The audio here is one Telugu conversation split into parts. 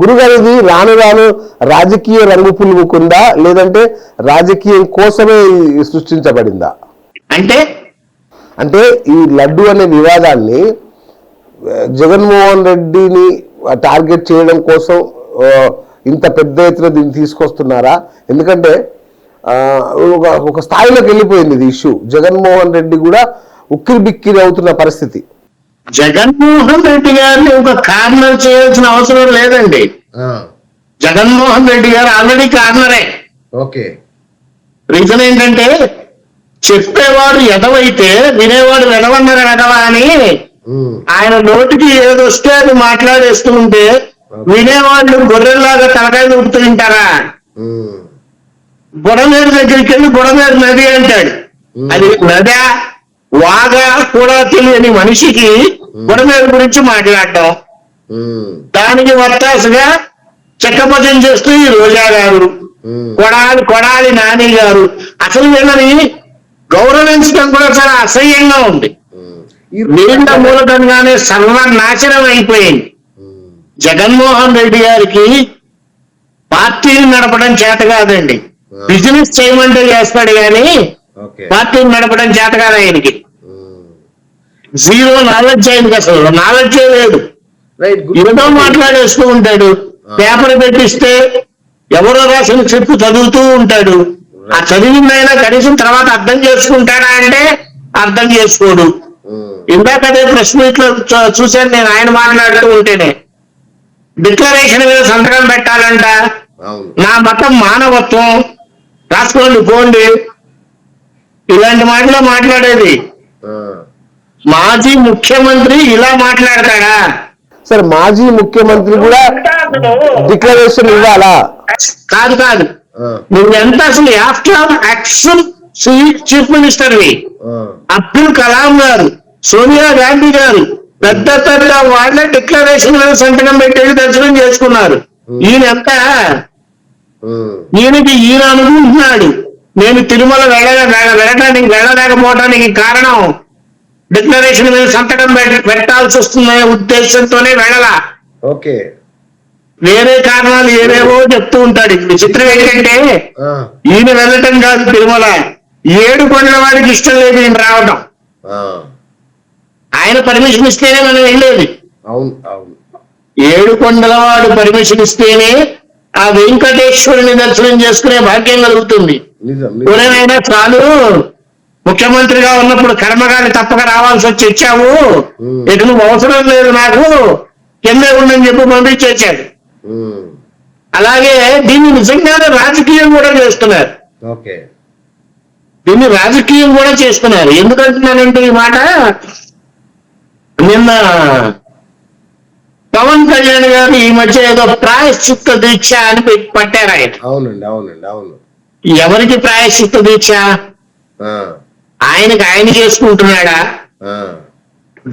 గురుగారు ఇది రాను రాను రాజకీయ రంగు పులుముకుందా లేదంటే రాజకీయం కోసమే సృష్టించబడిందా? అంటే? అంటే ఈ లడ్డు అనే వివాదాన్ని జగన్మోహన్ రెడ్డిని టార్గెట్ చేయడం కోసం ఇంత పెద్ద ఎత్తున దీన్ని తీసుకొస్తున్నారా? ఎందుకంటే ఒక స్థాయిలోకి వెళ్ళిపోయింది ఇది ఇష్యూ. జగన్మోహన్ రెడ్డి కూడా ఉక్కిరి బిక్కిరి అవుతున్న పరిస్థితి. జగన్మోహన్ రెడ్డి గారిని ఒక కార్నర్ చేయాల్సిన అవసరం లేదండి. జగన్మోహన్ రెడ్డి గారు ఆల్రెడీ కార్నరే. ఓకే. రీజన్ ఏంటంటే చెప్పేవాడు ఎదవైతే వినేవాడు వెదవన్నారు వెదవా అని ఆయన నోటికి ఏదొస్తే అది మాట్లాడేస్తూ ఉంటే వినేవాళ్ళు గొర్రెల్లాగా తలకాయ ఊపుతూ ఉంటారా? బుడమేరు దగ్గరికి వెళ్ళి బుడమేరు నది అంటాడు. అది నదా? వాగా కూడా తెలియని మనిషికి బుడమేరు గురించి మాట్లాడటం దానికి వత్తాసుగా చెక్కపజం చేస్తూ ఈ రోజా గారు కొడాలి కొడాలి నాని గారు. అసలు వీళ్ళని గౌరవించడం కూడా చాలా అసహ్యంగా ఉంది. నీళ్ళ మూలకంగానే సర్వనాశనం అయిపోయింది. జగన్మోహన్ రెడ్డి గారికి పార్టీని నడపడం చేత కాదండి. బిజినెస్ చేయమంటే చేస్తాడు కానీ పార్టీని నడపడం చేత కాదు ఆయనకి. జీరో నాలెడ్జ్ ఆయనకి అసలు. నాలెడ్జే లేదు. ఏదో మాట్లాడేస్తూ ఉంటాడు. పేపర్ పెట్టిస్తే ఎవరో రాసిన చెప్పు చదువుతూ ఉంటాడు. ఆ చదివిందైనా కనీసం తర్వాత అర్థం చేసుకుంటాడా అంటే అర్థం చేసుకోడు. ఇందాక అదే ప్రెస్ మీట్లో చూశాను నేను ఆయన మాట్లాడుతూ ఉంటేనే. డిక్లరేషన్ మీద సంతకం పెట్టాలంట. నా మతం మానవత్వం. రాసుకోండి పోండి. ఇలాంటి మాటలు మాట్లాడేది. మాజీ ముఖ్యమంత్రి ఇలా మాట్లాడతాడా? సరే మాజీ ముఖ్యమంత్రి కూడా డిక్లరేషన్ ఇవ్వాలా? కాదు కాదు. నువ్వెంత అసలు ఆఫ్టర్ యాక్షన్ చీఫ్ మినిస్టర్వి? అబ్దుల్ కలాం గారు సోనియా గాంధీ గారు పెద్ద పెద్ద వాళ్ళ డిక్లరేషన్ మీద సంతకం పెట్టేది దర్శనం చేసుకున్నారు. ఈయన ఎంత ఈయనకి ఈయన అనుకుంటున్నాడు. నేను తిరుమల వెళ్ళ వెళ్ళడానికి వెళ్ళలేకపోవడానికి కారణం డిక్లరేషన్ మీద సంతకం పెట్- పెట్టాల్సి వస్తుందనే ఉద్దేశంతోనే వెళ్ళలా. ఓకే. వేరే కారణాలు ఏవేవో చెప్తూ ఉంటాడు. విచిత్రం ఏంటంటే ఈయన వెళ్ళటం కాదు తిరుమల. ఏడు కొండల వాడికి ఇష్టం లేదు ఈయన రావటం. ఆయన పర్మిషన్ ఇస్తేనే మనం వెళ్ళేది. అవును అవును. ఏడు కొండల వాడు పర్మిషన్ ఇస్తేనే ఆ వెంకటేశ్వరుని దర్శనం చేసుకునే భాగ్యం కలుగుతుంది. ఎవరైనా చాలు ముఖ్యమంత్రిగా ఉన్నప్పుడు కర్మగాని తప్పక రావాల్సి వచ్చి ఇచ్చావు. Hmm. ఇటు నువ్వు అవసరం లేదు నాకు. కింద ఉండని చెప్పి పంపించేశాడు అలాగే దీన్ని నిజంగానే రాజకీయం కూడా చేస్తున్నారు. దీన్ని రాజకీయం కూడా చేస్తున్నారు. ఎందుకంటున్నానంటే ఈ మాట? నిన్న పవన్ కళ్యాణ్ గారు ఈ మధ్య ఏదో ప్రాయశ్చిత్త దీక్ష అని పెట్టి పట్టారు ఆయన. అవునండి అవునండి అవును. ఎవరికి ప్రాయశ్చిత్త దీక్ష? ఆయనకి ఆయన చేసుకుంటున్నాడా?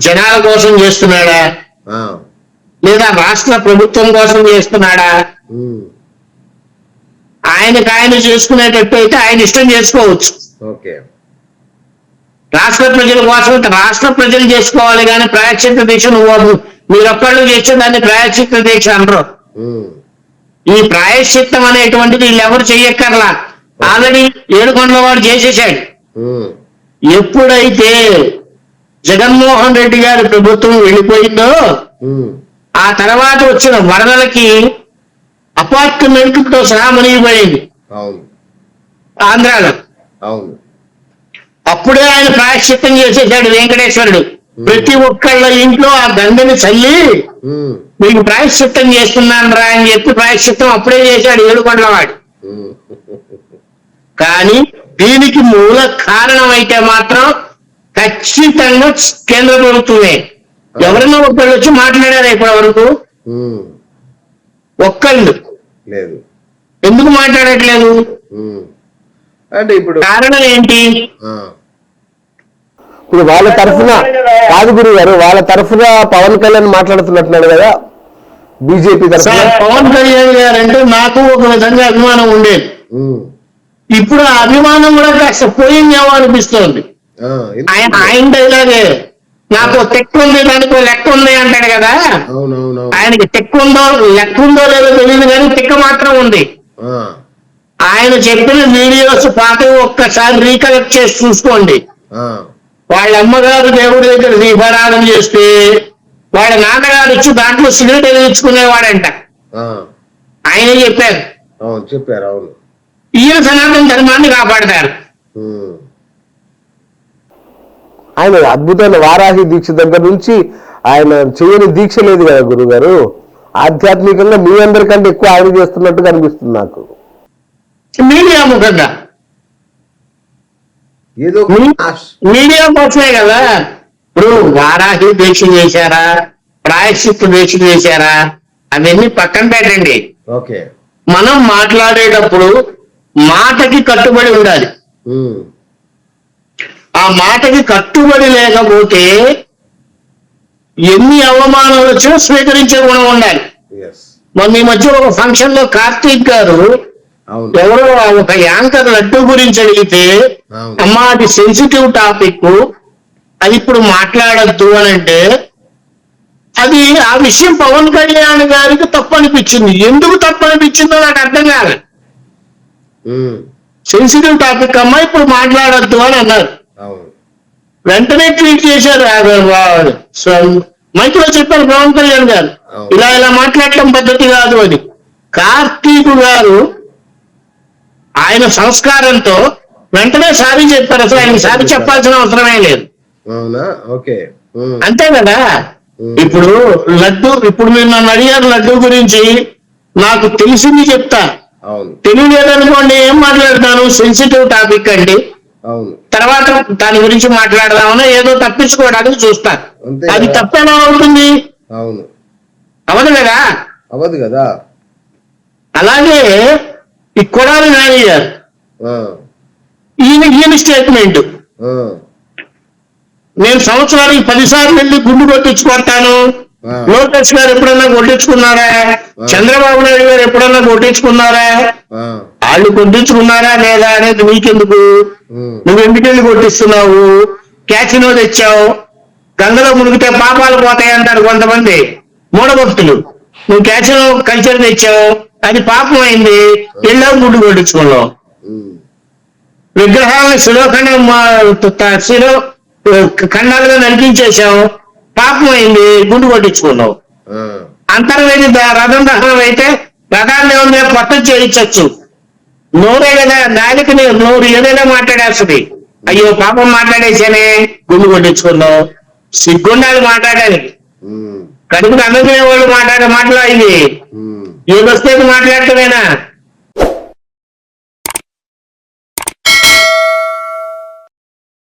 జనాల కోసం చేస్తున్నాడా? లేదా రాష్ట్ర ప్రభుత్వం కోసం చేస్తున్నాడా? ఆయనకు ఆయన చేసుకునేటట్టు అయితే ఆయన ఇష్టం చేసుకోవచ్చు. ఓకే. రాష్ట్ర ప్రజల కోసం రాష్ట్ర ప్రజలు చేసుకోవాలి కానీ ప్రాయశ్చిత్త దీక్ష నువ్వు మీరొక్కళ్ళు చేస్తే దాన్ని ప్రాయశ్చిత్త దీక్ష అనరు ఈ ప్రాయశ్చిత్తం అనేటువంటిది వీళ్ళెవరు చెయ్యక్కర్లా. ఆల్రెడీ ఏడుకొండల వాడు చేసేసాడు. ఎప్పుడైతే జగన్మోహన్ రెడ్డి గారి ప్రభుత్వం వెళ్ళిపోయిందో ఆ తర్వాత వచ్చిన వరదలకి అపార్ట్మెంట్లతో సహా మునిగిపోయింది ఆంధ్రాలో. అప్పుడే ఆయన ప్రాయశ్చిత్తం చేసేసాడు వెంకటేశ్వరుడు. ప్రతి ఒక్కళ్ళ ఇంట్లో ఆ గంగని చల్లి మీకు ప్రాయశ్చిత్తం చేస్తున్నాను రా అని చెప్పి ప్రాయశ్చిత్తం అప్పుడే చేశాడు ఏడుకొండల వాడు కానీ దీనికి మూల కారణం అయితే మాత్రం ఖచ్చితంగా కేంద్ర ప్రభుత్వమే. ఎవరైనా ఒక్కళ్ళు వచ్చి మాట్లాడారా ఇప్పటి వరకు? ఒక్కళ్ళు. లేదు. ఎందుకు మాట్లాడట్లేదు? అంటే ఇప్పుడు కారణం ఏంటి? ఇప్పుడు వాళ్ళ తరఫున కాదు గురువు గారు వాళ్ళ తరఫున పవన్ కళ్యాణ్ మాట్లాడుతున్నట్టున్నాడు కదా బీజేపీ తరఫున. పవన్ కళ్యాణ్ గారు అంటే నాకు ఒక విధంగా అభిమానం ఉండేది. ఇప్పుడు ఆ అభిమానం కూడా కాస్త పోయిందేమో అనిపిస్తోంది. ఆయన ఆయన డైలాగే నాకు తెక్కు ఉంది దానికి లెక్క ఉంది అంటాడు కదా. ఆయనకి తెక్కు ఉందో లెక్క ఉందో లేదో తెలియదు కానీ తిక్క మాత్రం ఉంది. ఆయన చెప్పిన వీడియోస్ పాత ఒక్కసారి రీకలెక్ట్ చేసి చూసుకోండి. వాళ్ళ అమ్మగారు దేవుడి దగ్గర దీపారాధన చేస్తే వాళ్ళ నాన్నగారు వచ్చి దాంట్లో సిగరెట్ వెలిగించుకునేవాడంట ఆయన చెప్పారు. చెప్పారు అవును. ఈయన సనాతన ధర్మాన్ని కాపాడతారు. ఆయన అద్భుతమైన వారాహి దీక్ష దగ్గర నుంచి ఆయన చేయని దీక్ష లేదు కదా గురుగారు. ఆధ్యాత్మికంగా మీ అందరికంటే ఎక్కువ ఆయన చేస్తున్నట్టు కనిపిస్తుంది నాకు. మీడియా ముఖంగా. ఏదో మీడియా కోసమే కదా. ఇప్పుడు వారాహి దీక్ష చేశారా? ప్రాయశ్చిత్త దీక్ష చేశారా? అవన్నీ పక్కన పెట్టండి. ఓకే. మనం మాట్లాడేటప్పుడు మాటకి కట్టుబడి ఉండాలి. ఆ మాటకి కట్టుబడి లేకపోతే ఎన్ని అవమానాలు వచ్చినా స్వీకరించే గుణం ఉండాలి. మొన్న ఈ మధ్య ఒక ఫంక్షన్లో కార్తీక్ గారు ఎవరో ఒక యాంకర్ లడ్డు గురించి అడిగితే. అమ్మా అది సెన్సిటివ్ టాపిక్ అది ఇప్పుడు మాట్లాడద్దు అని అంటే అది ఆ విషయం పవన్ కళ్యాణ్ గారికి తప్పు అనిపించింది ఎందుకు తప్పు అనిపించిందో నాకు అర్థం కాదు సెన్సిటివ్ టాపిక్ అమ్మా ఇప్పుడు మాట్లాడద్దు అని అన్నారు. వెంటనే ట్వీట్ చేశారు మైక్లో చెప్పారు పవన్ కళ్యాణ్ గారు. ఇలా ఇలా మాట్లాడటం పద్ధతి కాదు అని కార్తీక్ గారు ఆయన సంస్కారంతో వెంటనే సారీ చెప్పారు. అసలు ఆయన సారీ చెప్పాల్సిన అవసరమే లేదు. అంతే కదా. ఇప్పుడు లడ్డు ఇప్పుడు మీరు నన్ను అడిగారు లడ్డు గురించి నాకు తెలిసింది చెప్తా. తెలియలేదనుకోండి ఏం మాట్లాడతాను? సెన్సిటివ్ టాపిక్ అండి. తర్వాత దాని గురించి మాట్లాడదామని ఏదో తప్పించుకోవడానికి చూస్తారు అది. తప్పేలా అవుతుంది? అవును. అవదు కదా? అవ్వదు కదా? అలాగే ఈ కొడాలి ఆ, ఈయన ఈయన స్టేట్మెంట్ నేను సంవత్సరానికి పదిసార్లు వెళ్ళి గుండు కొట్టించుకుంటాను. లోకేష్ గారు ఎప్పుడన్నా కొట్టించుకున్నారా? చంద్రబాబు నాయుడు గారు ఎప్పుడన్నా కొట్టించుకున్నారా? వాళ్ళు కొట్టించుకున్నారా లేదా అనేది నీకెందుకు? నువ్వు ఎందుకెళ్ళి కొట్టిస్తున్నావు? క్యాసినో తెచ్చావు? గంగలో మునిగితే పాపాలు పోతాయి అంటారు కొంతమంది మూఢభక్తులు. నువ్వు క్యాసినో కల్చర్ తెచ్చావు? అది పాపం అయింది. వెళ్ళావు గుడ్డు కొట్టించుకున్నావు. విగ్రహాలను శిలోఖండం శిలో ఖండాలుగా నడిపించేశావు పాపం అయింది గుండు కొట్టించుకున్నావు. అంతర్వేది రథం దహనం అయితే రథాన్ని ఏమైనా పొట్ట చేయించచ్చు. నోరే కదా నాలుకని నోరు ఏదైనా మాట్లాడేస్తుంది అయ్యో పాపం మాట్లాడేసానే గుండు కొట్టించుకున్నావు. సిగ్గుండాలి మాట్లాడడానికి. ఉమ్, కడుపుకు అందుకునే వాళ్ళు మాట్లాడే మాటలు ఇది. ఉమ్, ఏదొస్తే మాట్లాడటమేనా?